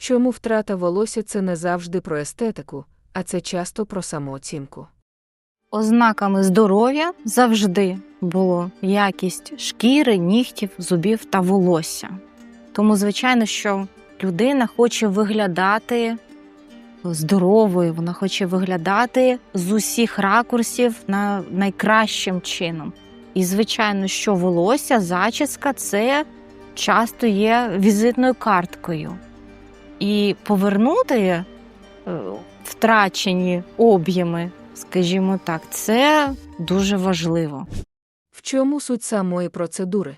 Чому втрата волосся це не завжди про естетику, а це часто про самооцінку. Ознаками здоров'я завжди було якість шкіри, нігтів, зубів та волосся. Тому, звичайно, що людина хоче виглядати здоровою, вона хоче виглядати з усіх ракурсів на найкращим чином. І, звичайно, що волосся, зачіска це часто є візитною карткою. І повернути е, втрачені об'єми, скажімо так, це дуже важливо. В чому суть самої процедури?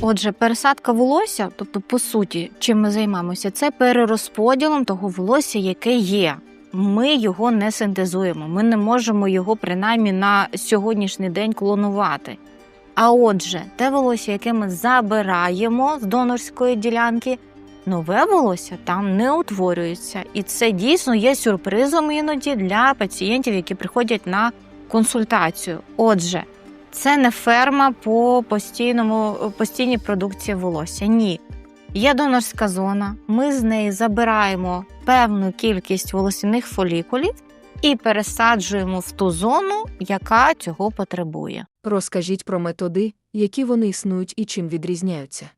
Отже, пересадка волосся, тобто, по суті, чим ми займаємося, це перерозподілом того волосся, яке є. Ми його не синтезуємо, ми не можемо його принаймні на сьогоднішній день клонувати. А отже, те волосся, яке ми забираємо з донорської ділянки, нове волосся там не утворюється. І це дійсно є сюрпризом іноді для пацієнтів, які приходять на консультацію. Отже, це не ферма по постійному постійній продукції волосся. Ні. Є донорська зона. Ми з неї забираємо певну кількість волосяних фолікулів і пересаджуємо в ту зону, яка цього потребує. Розкажіть про методи, які вони існують і чим відрізняються.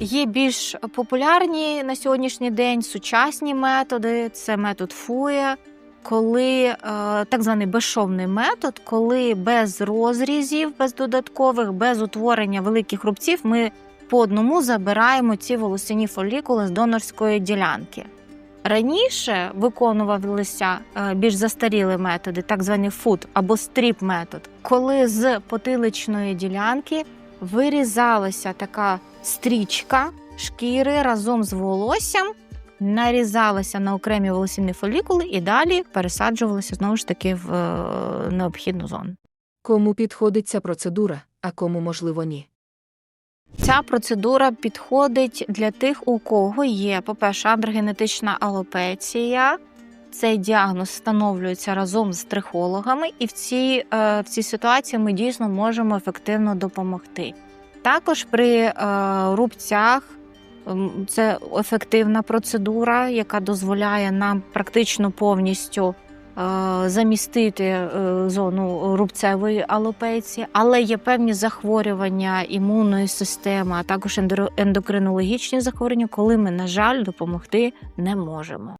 Є більш популярні на сьогоднішній день сучасні методи. Це метод фує, коли е, так званий безшовний метод, коли без розрізів, без додаткових, без утворення великих рубців, ми по одному забираємо ці волосяні фолікули з донорської ділянки. Раніше виконувалися е, більш застаріли методи, так званий фуд або стріп метод, коли з потиличної ділянки вирізалася така стрічка шкіри разом з волоссям, нарізалася на окремі волосяні фолікули і далі пересаджувалася знову ж таки в е, необхідну зону. Кому підходить ця процедура, а кому, можливо, ні. Ця процедура підходить для тих, у кого є, по-перше, андрогенетична алопеція. Цей діагноз встановлюється разом з трихологами, і в цій, е, в цій ситуації ми дійсно можемо ефективно допомогти. Також при е, рубцях це ефективна процедура, яка дозволяє нам практично повністю е, замістити зону рубцевої алопеції, але є певні захворювання імунної системи, а також ендокринологічні захворювання, коли ми, на жаль, допомогти не можемо.